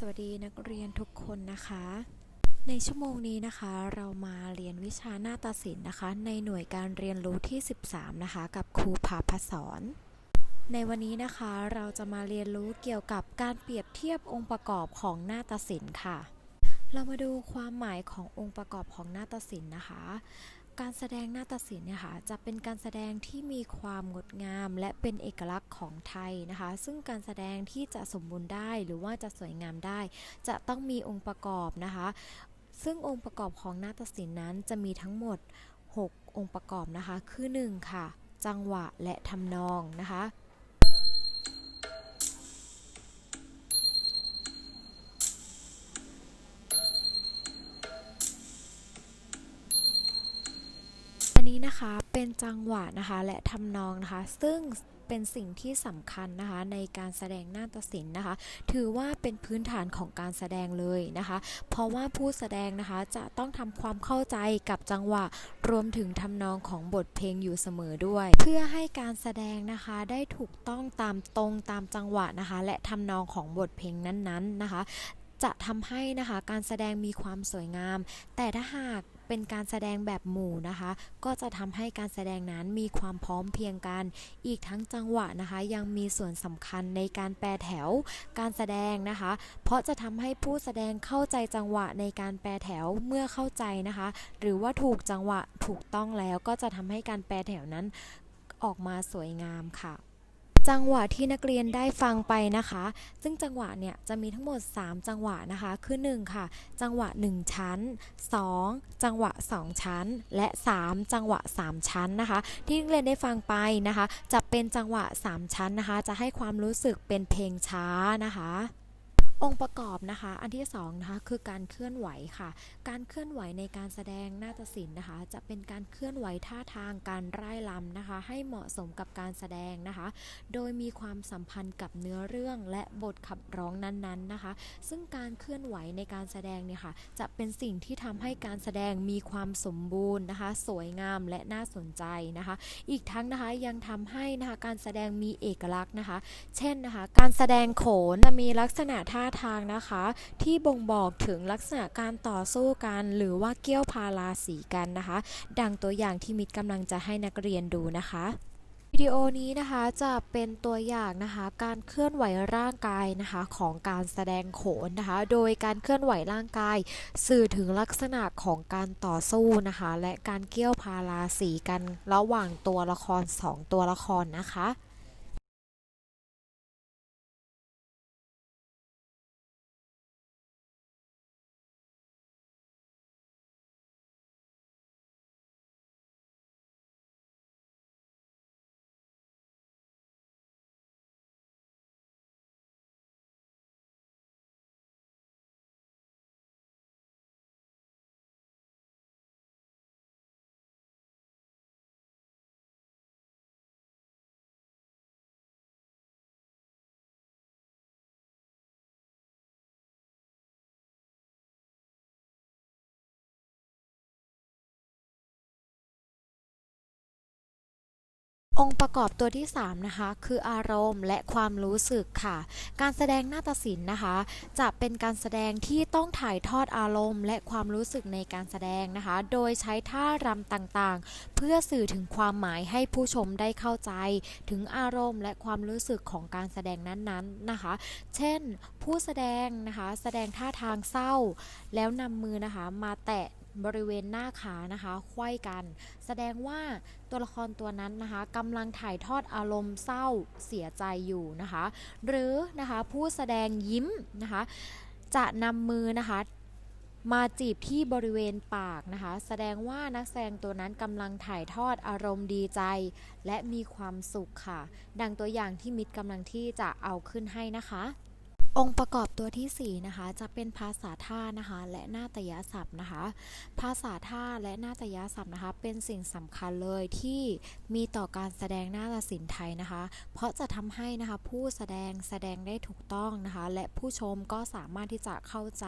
สวัสดีนักเรียนทุกคนนะคะ ในชั่วโมงนี้นะคะ เรามาเรียนวิชาหน้าตาศิลป์นะคะ ในหน่วยการเรียนรู้ที่ 13 นะคะ กับครูภาพสอนในวันนี้นะคะเราจะมาเรียนรู้เกี่ยวกับการเปรียบเทียบองค์ประกอบของหน้าตาศิลป์ค่ะ เรามาดูความหมายขององค์ประกอบของหน้าตาศิลป์นะคะ การแสดงหน้าตาศิลป์เนี่ยค่ะจะเป็นการแสดงที่มีความงดงาม และเป็นเอกลักษณ์ของไทยนะคะ ซึ่งการแสดงที่จะสมบูรณ์ได้หรือว่าจะสวยงามได้ จะต้องมีองค์ประกอบนะคะ ซึ่งองค์ประกอบของนาฏศิลป์นั้นจะมีทั้งหมด 6 องค์ประกอบนะคะ คือ 1 ค่ะ จังหวะและทำนองนะคะ นี้นะคะเป็นจังหวะนะคะและทำนองนะคะ ซึ่งเป็นสิ่งที่สำคัญนะคะในการแสดงนาฏศิลป์นะคะ ถือว่าเป็นพื้นฐานของการแสดงเลยนะคะ เพราะว่าผู้แสดงนะคะจะต้องทำความเข้าใจกับจังหวะรวมถึงทำนองของบทเพลงอยู่เสมอด้วย เพื่อให้การแสดงนะคะได้ถูกต้องตามตรงตามจังหวะนะคะ และทำนองของบทเพลงนั้นๆนะคะ จะทำให้นะคะการแสดงมีความสวยงาม แต่ถ้าหาก เป็นการแสดงแบบหมู่นะคะ ก็จะทำให้การแสดงนั้นมีความพร้อมเพียงกัน อีกทั้งจังหวะนะคะ ยังมีส่วนสำคัญในการแปลแถวการแสดงนะคะ เพราะจะทำให้ผู้แสดงเข้าใจจังหวะในการแปลแถวเมื่อเข้าใจนะคะ หรือว่าถูกจังหวะถูกต้องแล้วก็จะทำให้การแปลแถวนั้นออกมาสวยงามค่ะ จังหวะที่นักเรียนได้ฟังไปนะคะ ซึ่งจังหวะเนี่ยจะมีทั้งหมด 3 จังหวะนะคะ คือ 1 ค่ะ จังหวะ 1 ชั้น 2 จังหวะ 2 ชั้น และ 3 จังหวะ 3 ชั้นนะคะ ที่นักเรียนได้ฟังไปนะคะ จะเป็นจังหวะ 3 ชั้นนะคะ จะให้ความรู้สึกเป็นเพลงช้านะคะ องค์ประกอบนะคะ อันที่สองนะคะคือการเคลื่อนไหวค่ะ การเคลื่อนไหวในการแสดงนาฏศิลป์นะคะ จะเป็นการเคลื่อนไหวท่าทางการร่ายรำนะคะ ให้เหมาะสมกับการแสดงนะคะ โดยมีความสัมพันธ์กับเนื้อเรื่องและบทขับร้องนั้นๆนะคะ ซึ่งการเคลื่อนไหวในการแสดงเนี่ยค่ะจะเป็นสิ่งที่ทำให้การแสดงมีความสมบูรณ์นะคะ สวยงามและน่าสนใจนะคะ อีกทั้งนะคะยังทำให้นะคะการแสดงมีเอกลักษณ์นะคะ เช่นนะคะ การแสดงโขนจะมีลักษณะท่าทางนะคะ ที่บ่งบอกถึงลักษณะการต่อสู้กัน หรือว่าเกี้ยวพาราสีกันนะคะ ดังตัวอย่างที่มิตรกำลังจะให้นักเรียนดูนะคะวิดีโอนี้นะคะจะเป็นตัวอย่างนะคะการเคลื่อนไหวร่างกายนะคะของการแสดงโขนนะคะ โดยการเคลื่อนไหวร่างกาย สื่อถึงลักษณะของการต่อสู้นะคะ และการเกี้ยวพาราสีกันระหว่างตัวละครสองตัวละครนะคะ องค์ประกอบตัวที่ 3 นะคะ คืออารมณ์และความรู้สึกค่ะ การแสดงหน้าฏศิลป์นะคะ จะเป็นการแสดงที่ต้องถ่ายทอดอารมณ์ และความรู้สึกในการแสดงนะคะ โดยใช้ท่ารำต่างๆ เพื่อสื่อถึงความหมายให้ผู้ชมได้เข้าใจ ถึงอารมณ์และความรู้สึกของการแสดงนั้นๆนะคะ เช่น ผู้แสดงนะคะ แสดงท่าทางเศร้า แล้วนำมือนะคะมาแตะ บริเวณหน้าขานะคะไขว้กัน แสดงว่าตัวละครตัวนั้นนะคะกำลังถ่ายทอดอารมณ์เศร้าเสียใจอยู่นะคะ หรือนะคะผู้แสดงยิ้มนะคะจะนำมือนะคะมาจีบที่บริเวณปากนะคะ แสดงว่านักแสดงตัวนั้นกำลังถ่ายทอดอารมณ์ดีใจ และมีความสุขค่ะ ดังตัวอย่างที่มิตรกำลังที่จะเอาขึ้นให้นะคะ องค์ประกอบตัวที่ 4 นะคะ จะเป็นภาษาท่านะคะ และนาฏยศัพท์นะคะ ภาษาท่าและนาฏยศัพท์นะคะ เป็นสิ่งสำคัญเลยที่มีต่อการแสดงนาฏศิลป์ไทยนะคะ เพราะจะทำให้นะคะผู้แสดงแสดงได้ถูกต้องนะคะ และผู้ชมก็สามารถที่จะเข้าใจ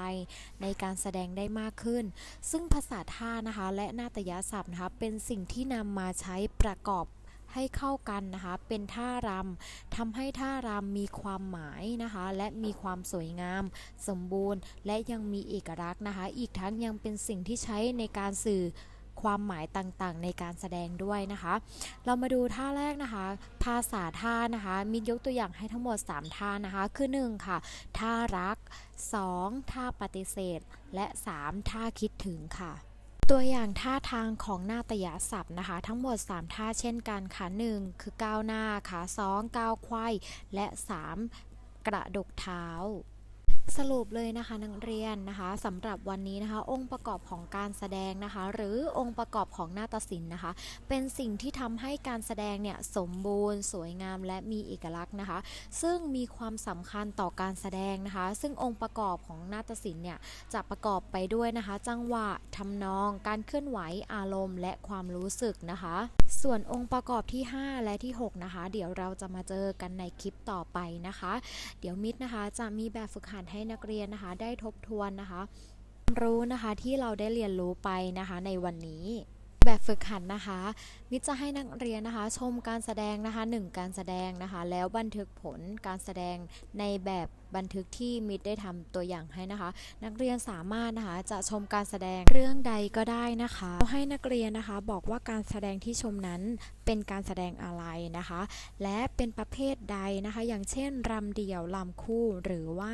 ในการแสดงได้มากขึ้น ซึ่งภาษาท่านะคะ และนาฏยศัพท์นะคะเป็นสิ่งที่นำมาใช้ประกอบ ให้เข้ากันนะคะ เป็นท่ารำทำให้ท่ารำมีความหมายนะคะ และมีความสวยงาม สมบูรณ์ และยังมีเอกลักษณ์นะคะ อีกทั้งยังเป็นสิ่งที่ใช้ในการสื่อความหมายต่างๆ ในการแสดงด้วยนะคะ เรามาดูท่าแรกนะคะ ภาษาท่านะคะ มียกตัวอย่างให้ทั้งหมด 3 ท่านะคะ คือ 1 ค่ะ ท่ารัก 2 ท่าปฏิเสธ และ 3 ท่าคิดถึงค่ะ ตัวอย่างท่าทางของนาตยศัพท์นะคะ ทั้งหมด 3 ท่าเช่นกันค่ะ 1 คือก้าวหน้าค่ะ2ก้าวไขว้และ 3 กระดกเท้า สรุปเลยนะคะนักเรียนนะคะสำหรับวันนี้นะคะ องค์ประกอบของการแสดงนะคะ หรือองค์ประกอบของนาฏศิลป์นะคะ เป็นสิ่งที่ทำให้การแสดงเนี่ยสมบูรณ์ สวยงามและมีเอกลักษณ์นะคะ ซึ่งมีความสำคัญต่อการแสดงนะคะ ซึ่งองค์ประกอบของนาฏศิลป์เนี่ยจะประกอบไปด้วยนะคะ จังหวะทำนอง การเคลื่อนไหวอารมณ์ และความรู้สึกนะคะส่วนองค์ประกอบที่ 5 และที่ 6 นะคะ เดี๋ยวเราจะมาเจอกันในคลิปต่อไปนะคะ เดี๋ยวมิดนะคะจะมีแบบฝึกหัดให้นักเรียนนะคะ ได้ทบทวนนะคะความรู้นะคะที่เราได้เรียนรู้ไปนะคะในวันนี้แบบฝึกหัดนะคะ มิจะให้นักเรียนนะคะ ชมการแสดงนะคะหนึ่งการแสดงนะคะ แล้วบันทึกผลการแสดงในแบบบันทึกที่มิตรได้ทำตัวอย่างให้นะคะ นักเรียนสามารถนะคะจะชมการแสดงเรื่องใดก็ได้นะคะให้นักเรียนนะคะบอกว่าการแสดงที่ชมนั้นเป็นการแสดงอะไรนะคะ และเป็นประเภทใดนะคะ อย่างเช่นรำเดี่ยวรำคู่หรือว่า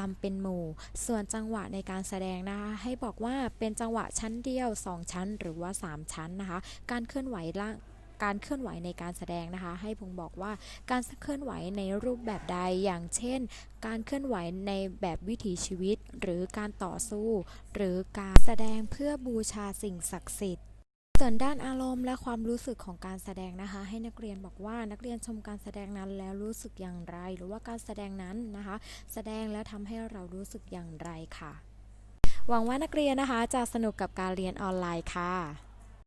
ลำเป็นหมู่ ส่วนจังหวะในการแสดงนะคะ ให้บอกว่าเป็นจังหวะชั้นเดียว 2 ชั้นหรือว่า 3 ชั้นนะคะ การเคลื่อนไหวล่าง การเคลื่อนไหวในการแสดงนะคะ ให้ผมบอกว่าการเคลื่อนไหวในรูปแบบใดอย่างเช่น การเคลื่อนไหวในแบบวิถีชีวิต หรือการต่อสู้ หรือการแสดงเพื่อบูชาสิ่งศักดิ์สิทธิ์ส่วนด้านอารมณ์และความรู้สึกของการแสดงนะคะ ให้นักเรียนบอกว่านักเรียนชมการแสดงนั้นแล้วรู้สึกอย่างไร หรือว่าการแสดงนั้นนะคะ แสดงแล้วทำให้เรารู้สึกอย่างไรค่ะ หวังว่านักเรียนนะคะจะสนุกกับการเรียนออนไลน์ค่ะ